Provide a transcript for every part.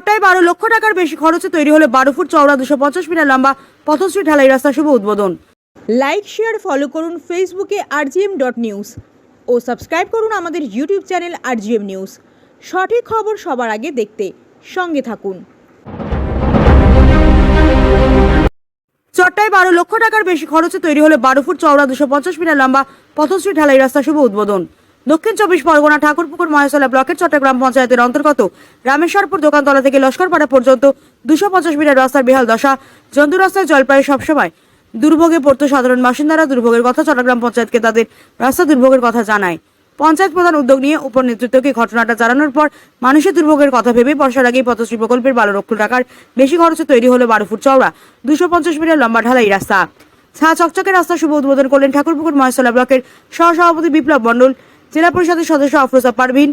চট্টায় বারো লক্ষ টাকার বেশি খরচে তৈরি হলো বারো ফুট চওড়া দুশো পঞ্চাশ মিটার লম্বা পথশ্রী ঢালাই রাস্তা শুভ উদ্বোধন। লাইক শেয়ার ফলো করুন ফেসবুকে আরজিএম ডট নিউজ ও সাবস্ক্রাইব করুন আমাদের ইউটিউব চ্যানেল আরজিএম নিউজ সঠিক খবর সবার আগে দেখতে সঙ্গে থাকুন। চট্টায় বারো লক্ষ টাকার বেশি খরচে তৈরি হলো বারো ফুট চওড়া দুশো পঞ্চাশ মিটার লম্বা পথশ্রী ঢালাই রাস্তা শুভ উদ্বোধন। দক্ষিণ চব্বিশ পরগনা ঠাকুরপুকুর মহেশলা ব্লকের চট্টগ্রাম পঞ্চায়েতের অন্তর্গত রামেশ্বরপুর দোকানতলা থেকে লস্করপাড়া পর্যন্ত দুশো পঞ্চাশ মিটার রাস্তার বেহাল দশা। জন্তু রাস্তায় জল প্রায় সবসময়। দুর্ভোগে পড়তো সাধারণ বাসিন্দারা। দুর্ভোগের কথা চট্টগ্রাম পঞ্চায়েতকে তাদের রাস্তা দুর্ভোগের কথা জানায়। পঞ্চায়েত প্রধান উদ্যোগ নিয়ে উপর নেতৃত্বকে ঘটনাটা জানানোর পর মানুষের দুর্ভোগের কথা ভেবে বর্ষার আগেই পথশ্রী প্রকল্পের বারো লক্ষ টাকার বেশি খরচে তৈরি হলো বারো ফুট চওড়া। দুশো পঞ্চাশ মিটার লম্বা ঢালাই রাস্তা। ছা, চকচকে রাস্তা শুভ উদ্বোধন করলেন ঠাকুরপুকুর মহেশলা ব্লকের সহসভাপতি বিপ্লব মণ্ডল। জেলা পরিষদের সদস্য আফরোজা পারভিন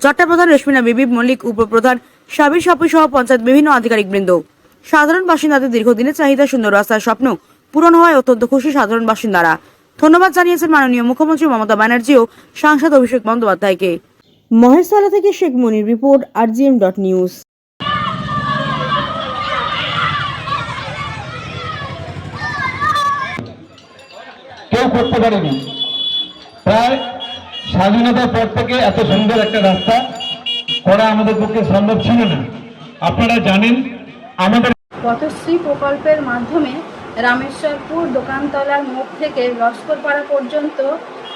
চট্টপ্রধান রশ্মিনা বিবি, মল্লিক উপপ্রধান সাবির সাপি সহ পঞ্চায়েত বিভিন্ন আধিকারিক বৃন্দ। সাধারণ বাসিন্দাদের দীর্ঘদিনের চাহিদা সুন্দর রাস্তার স্বপ্ন পূরণ হওয়ায় অত্যন্ত খুশি সাধারণ বাসিন্দারা। ধন্যবাদ জানিয়েছেন মাননীয় মুখ্যমন্ত্রী মমতা ব্যানার্জি ও সাংসদ অভিষেক বন্দ্যোপাধ্যায়কে। মহেশতলা থেকে Sheikh Monir report, RGM dot news. কেউ করতে পারেনি। প্রায় স্বাধীনতার পর থেকে এত সুন্দর একটা রাস্তা করা আমাদের পক্ষে সম্ভব ছিল না। আপনারা জানেন, আমাদের পথশ্রী প্রকল্পের মাধ্যমে রামেশ্বরপুর দোকানতলার মোড় থেকে লস্করপাড়া পর্যন্ত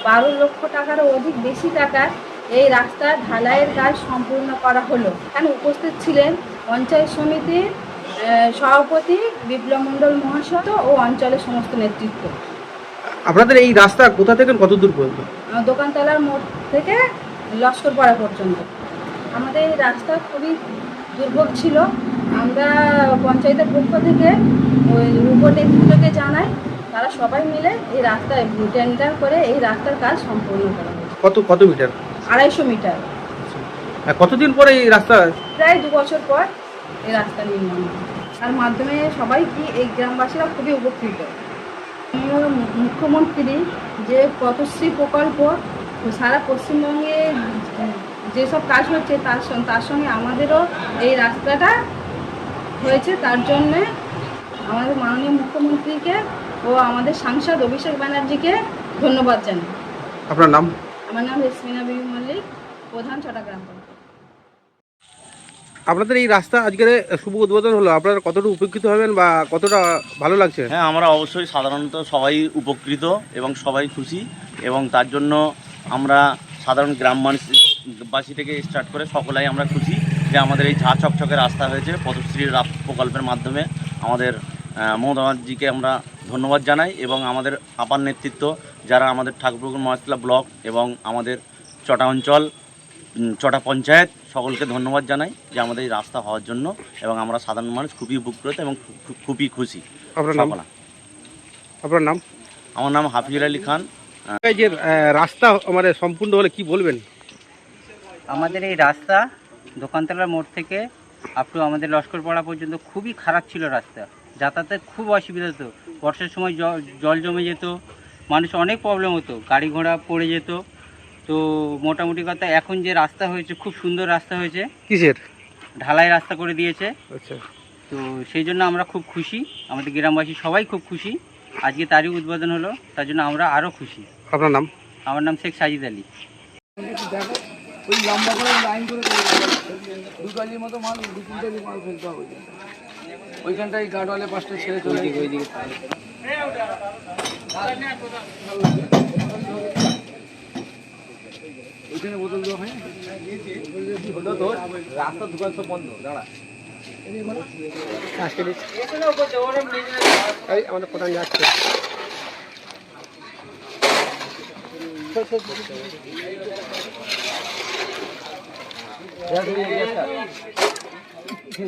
বারো লক্ষ টাকারও অধিক বেশি টাকার এই রাস্তা ঢালাইয়ের কাজ সম্পূর্ণ করা হলো। এখানে উপস্থিত ছিলেন পঞ্চায়েত সমিতির সভাপতি বিপ্লব মণ্ডল মহাশয় ও অঞ্চলের সমস্ত নেতৃত্ব। আপনাদের এই রাস্তা কোথা থেকে কত দূর পর্যন্ত দোকানতলার মোড় থেকে লস্কর পাড়া পর্যন্ত। আমাদের এই রাস্তা খুবই দুর্ভোগ ছিল। আমরা পঞ্চায়েতের পক্ষ থেকে ওই উপর নেতৃত্বকে জানাই তারা সবাই মিলে এই রাস্তায় টেন্ডার করে এই রাস্তার কাজ সম্পূর্ণ করা কত কত মিটার? আড়াইশো মিটার। কতদিন পরে এই রাস্তা? প্রায় দু বছর পর এই রাস্তা নির্মাণ। তার মাধ্যমে সবাই কি এই গ্রামবাসীরা খুবই উপকৃত। মুখ্যমন্ত্রী যে পথশ্রী প্রকল্প সারা পশ্চিমবঙ্গে যেসব কাজ হচ্ছে তার সঙ্গে তার সঙ্গে আমাদেরও এই রাস্তাটা হয়েছে তার জন্যে আমাদের মাননীয় মুখ্যমন্ত্রীকে ও আমাদের সাংসদ অভিষেক ব্যানার্জিকে ধন্যবাদ জানাই আপনার নাম আমার নাম রেসমিনা বিবি মল্লিক প্রধান চট্টগ্রাম। আপনাদের এই রাস্তা আজকের শুভ উদ্বোধন হলো আপনারা কতটা উপকৃত হবেন বা কতটা ভালো লাগছে? হ্যাঁ আমরা অবশ্যই সাধারণত সবাই উপকৃত এবং সবাই খুশি এবং তার জন্য আমরা সাধারণ গ্রাম মানুষবাসী থেকে স্টার্ট করে সকলাই আমরা খুশি যে আমাদের এই ঝা চকচকে রাস্তা হয়েছে পদশ্রী প্রকল্পের মাধ্যমে আমাদের আহ, মমতা আমরা ধন্যবাদ জানাই এবং আমাদের আপার নেতৃত্ব যারা আমাদের ঠাকুরপুকুর মহাতলা ব্লক এবং আমাদের চটা অঞ্চল চটা পঞ্চায়েত সকলকে ধন্যবাদ জানাই যে আমাদের এই রাস্তা হওয়ার জন্য এবং আমরা সাধারণ মানুষ খুবই উপকৃত এবং খুবই খুশি। আপনার নাম? আপনার নাম? আমার নাম হাফিজুল আলী খান। এই যে রাস্তা মানে সম্পূর্ণ হলে কি বলবেন? আমাদের এই রাস্তা দোকানতলার মোড় থেকে আপ টু আমাদের লস্করপাড়া পর্যন্ত খুবই খারাপ ছিল রাস্তা। যাতায়াতের খুব অসুবিধা হতো। বর্ষার সময় জল জমে যেত। মানুষ অনেক প্রবলেম হতো। গাড়ি ঘোড়া পড়ে যেত। তো মোটামুটি কথা এখন যে রাস্তা হয়েছে খুব সুন্দর রাস্তা হয়েছে। কিসের? ঢালাই রাস্তা করে দিয়েছে। আচ্ছা। তো সেই জন্য আমরা খুব খুশি। আমাদের গ্রামবাসী সবাই খুব খুশি। আজকে তারই উদ্বোধন হলো তার জন্য আমরা আরও খুশি। আপনার নাম? আমার নাম শেখ সাজিদ আলী। ওই লম্বা করে লাইন করে দু কালির মতো মাল দু কুইন্টালি মাল ফেলতে হবে। ওইখানটায় গার্ডওয়ালে পাঁচটা ছেড়ে চলে ওইদিকে ওইখানে বোতল দেওয়া হয় তোর রাস্তার দোকান সব বন্ধ দাঁড়া। আমাদের প্রধান যাচ্ছে? ঠিক